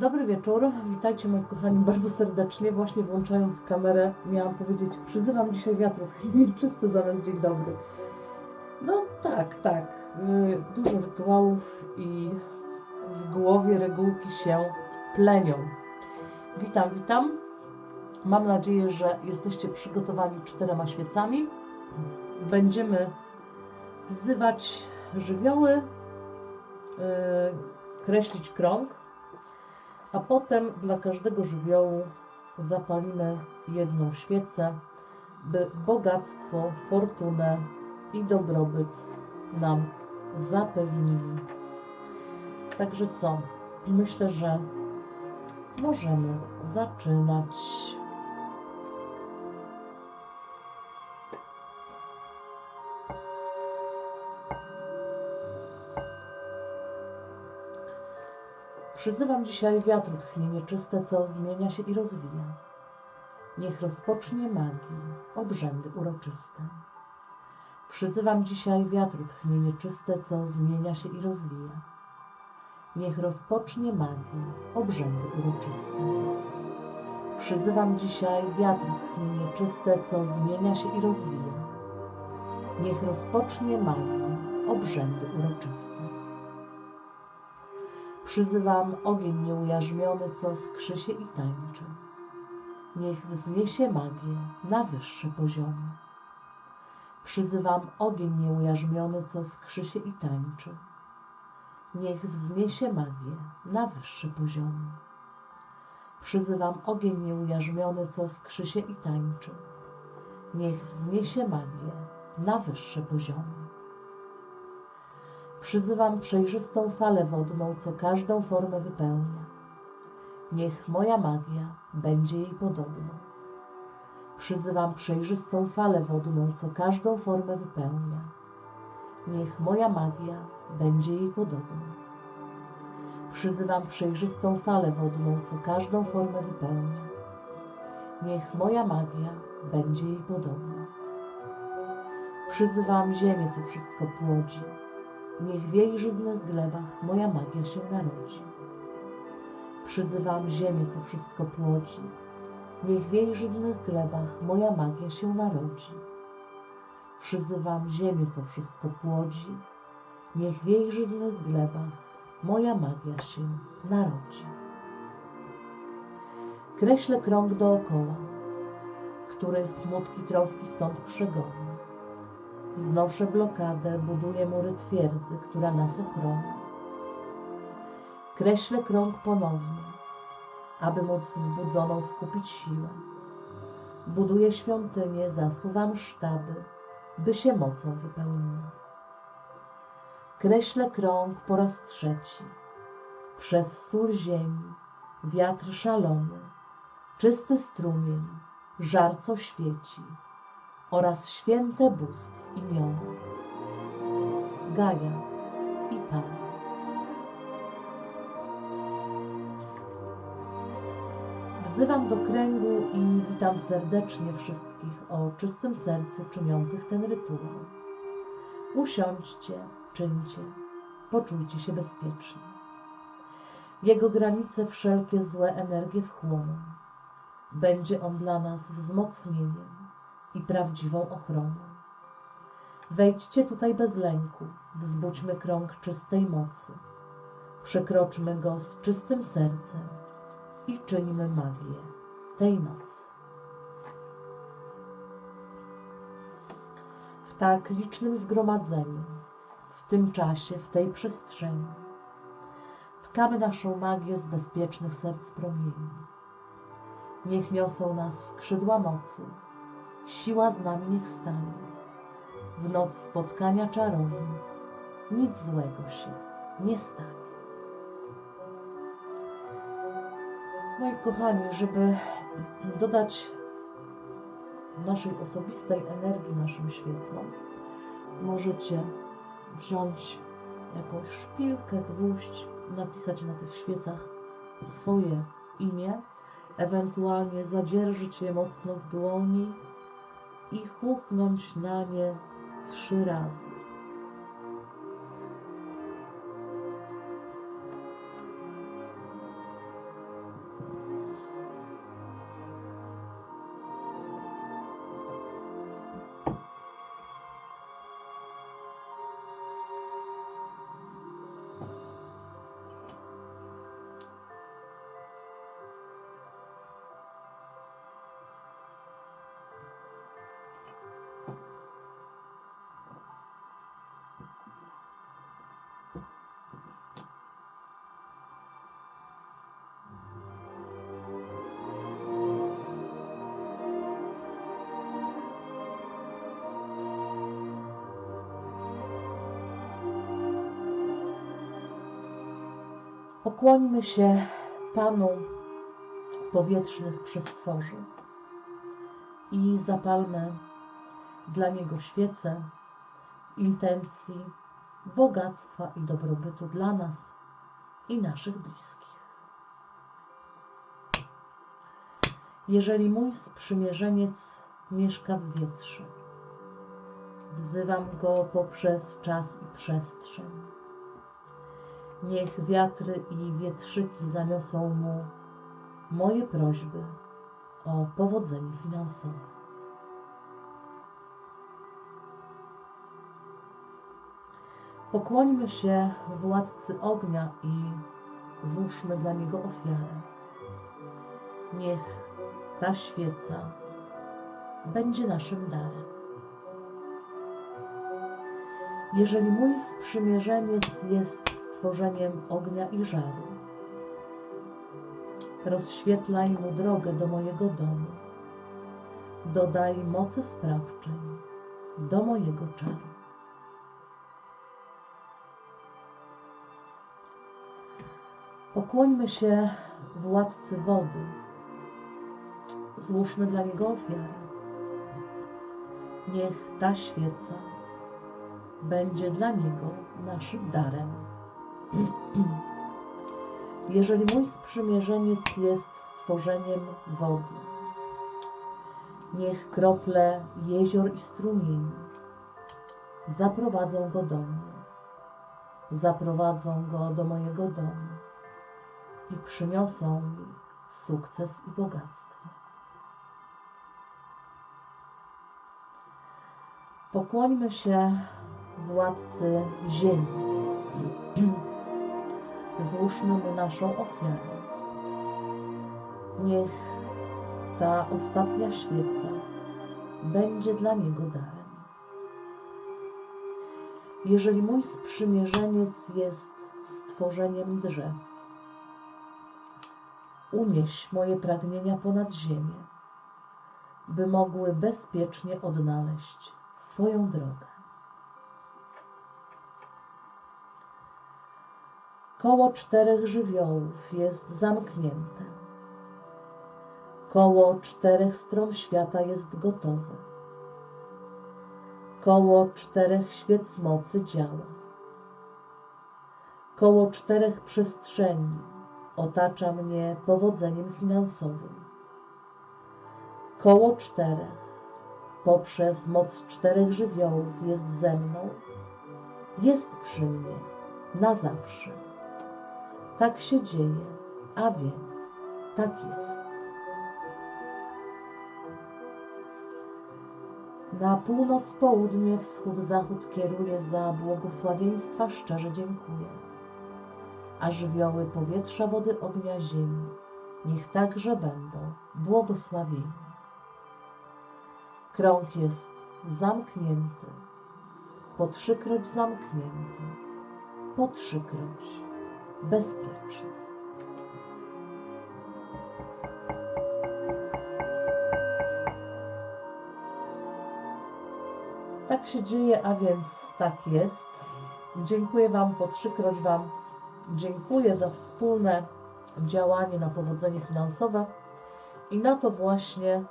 Dobry wieczór, witajcie moi kochani bardzo serdecznie. Właśnie włączając kamerę miałam powiedzieć, przyzywam dzisiaj wiatr czysty zamiast dzień dobry. No tak, tak, y, dużo rytuałów i w głowie regułki się plenią. Witam, witam. Mam nadzieję, że jesteście przygotowani czterema świecami. Będziemy wzywać żywioły, y, kreślić krąg, a potem dla każdego żywiołu zapalimy jedną świecę, by bogactwo, fortunę i dobrobyt nam zapewnili. Także co? Myślę, że możemy zaczynać. Przyzywam dzisiaj wiatru tchnienie czyste, co zmienia się i rozwija. Niech rozpocznie magii obrzędy uroczyste. Przyzywam dzisiaj wiatru tchnienie czyste, co zmienia się i rozwija. Niech rozpocznie magii obrzędy uroczyste. Przyzywam dzisiaj wiatru tchnienie czyste, co zmienia się i rozwija. Niech rozpocznie magii obrzędy uroczyste. Przyzywam ogień nieujarzmiony, co skrzy się i tańczy. Niech wzniesie magię na wyższe poziomy. Przyzywam ogień nieujarzmiony, co skrzy się i tańczy. Niech wzniesie magię na wyższe poziomy. Przyzywam ogień nieujarzmiony, co skrzy się i tańczy. Niech wzniesie magię na wyższe poziomy. Przyzywam przejrzystą falę wodną, co każdą formę wypełnia. Niech moja magia będzie jej podobna. Przyzywam przejrzystą falę wodną, co każdą formę wypełnia. Niech moja magia będzie jej podobna. Przyzywam przejrzystą falę wodną, co każdą formę wypełnia. Niech moja magia będzie jej podobna. Przyzywam ziemię, co wszystko płodzi. Niech w jej żyznych glebach moja magia się narodzi. Przyzywam ziemię, co wszystko płodzi. Niech w jej żyznych glebach moja magia się narodzi. Przyzywam ziemię, co wszystko płodzi. Niech w jej żyznych glebach moja magia się narodzi. Kreślę krąg dookoła, który smutki troski stąd przegoni. Znoszę blokadę, buduję mury twierdzy, która nas ochroni. Kreślę krąg ponownie, aby móc wzbudzoną skupić siłę. Buduję świątynię, zasuwam sztaby, by się mocą wypełniły. Kreślę krąg po raz trzeci. Przez sól ziemi, wiatr szalony, czysty strumień, żar co świeci oraz święte bóstw imiona Gaja i Pan. Wzywam do kręgu i witam serdecznie wszystkich o czystym sercu czyniących ten rytuał. Usiądźcie, czyńcie, poczujcie się bezpiecznie. Jego granice wszelkie złe energie wchłoną. Będzie on dla nas wzmocnieniem i prawdziwą ochroną. Wejdźcie tutaj bez lęku, wzbudźmy krąg czystej mocy. Przekroczmy go z czystym sercem i czyńmy magię tej nocy. W tak licznym zgromadzeniu, w tym czasie, w tej przestrzeni, tkamy naszą magię z bezpiecznych serc promieni. Niech niosą nas skrzydła mocy, siła z nami niech stanie. W noc spotkania czarownic nic złego się nie stanie. Moi kochani, żeby dodać naszej osobistej energii naszym świecom, możecie wziąć jakąś szpilkę, gwóźdź, napisać na tych świecach swoje imię, ewentualnie zadzierżyć je mocno w dłoni i chuchnąć na nie trzy razy. Pokłońmy się Panu powietrznych przestworzy i zapalmy dla Niego świecę intencji bogactwa i dobrobytu dla nas i naszych bliskich. Jeżeli mój sprzymierzeniec mieszka w wietrze, wzywam go poprzez czas i przestrzeń. Niech wiatry i wietrzyki zaniosą mu moje prośby o powodzenie finansowe. Pokłońmy się władcy ognia i złóżmy dla niego ofiarę. Niech ta świeca będzie naszym darem. Jeżeli mój sprzymierzeniec jest stworzeniem ognia i żaru, rozświetlaj mu drogę do mojego domu. Dodaj mocy sprawczej do mojego czaru. Pokłońmy się władcy wody. Złóżmy dla niego ofiarę. Niech ta świeca będzie dla niego naszym darem. Jeżeli mój sprzymierzeniec jest stworzeniem wody, niech krople jezior i strumieni zaprowadzą go do mnie, zaprowadzą go do mojego domu i przyniosą mi sukces i bogactwo. Pokłońmy się władcy ziemi. Złóżmy mu naszą ofiarę. Niech ta ostatnia świeca będzie dla niego darem. Jeżeli mój sprzymierzeniec jest stworzeniem drzew, unieś moje pragnienia ponad ziemię, by mogły bezpiecznie odnaleźć swoją drogę. Koło czterech żywiołów jest zamknięte. Koło czterech stron świata jest gotowe. Koło czterech świec mocy działa. Koło czterech przestrzeni otacza mnie powodzeniem finansowym. Koło czterech, poprzez moc czterech żywiołów jest ze mną, jest przy mnie na zawsze. Tak się dzieje, a więc tak jest. Na północ, południe, wschód, zachód kieruję za błogosławieństwa szczerze dziękuję. A żywioły powietrza, wody, ognia, ziemi, niech także będą błogosławieni. Krąg jest zamknięty, po trzykroć zamknięty, po trzykroć bezpieczny. Tak się dzieje, a więc tak jest. Dziękuję Wam, po trzykroć Wam dziękuję za wspólne działanie na powodzenie finansowe i na to właśnie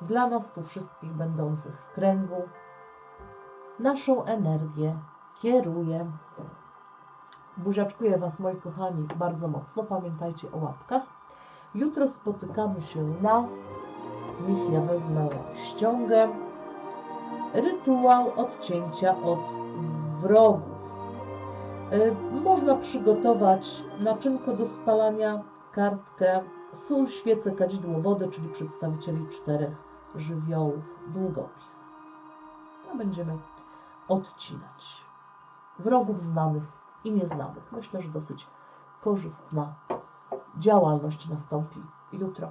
dla nas tu wszystkich będących w kręgu naszą energię kieruje. Buziaczkuję Was, moi kochani, bardzo mocno. Pamiętajcie o łapkach. Jutro spotykamy się na, niech ja wezmę ściągę, rytuał odcięcia od wrogów. Y, Można przygotować naczynko do spalania, kartkę, sól, świecę, kadzidło, wodę, czyli przedstawicieli czterech żywiołów, długopis. A będziemy odcinać wrogów znanych i nieznanych. Myślę, że dosyć korzystna działalność nastąpi jutro.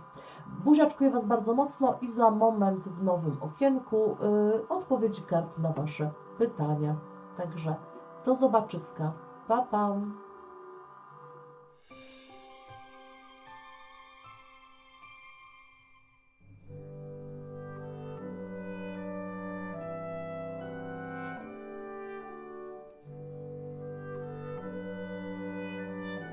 Buziaczkuję Was bardzo mocno i za moment w nowym okienku y, odpowiedzi kart na Wasze pytania. Także do zobaczyska. Pa, pa.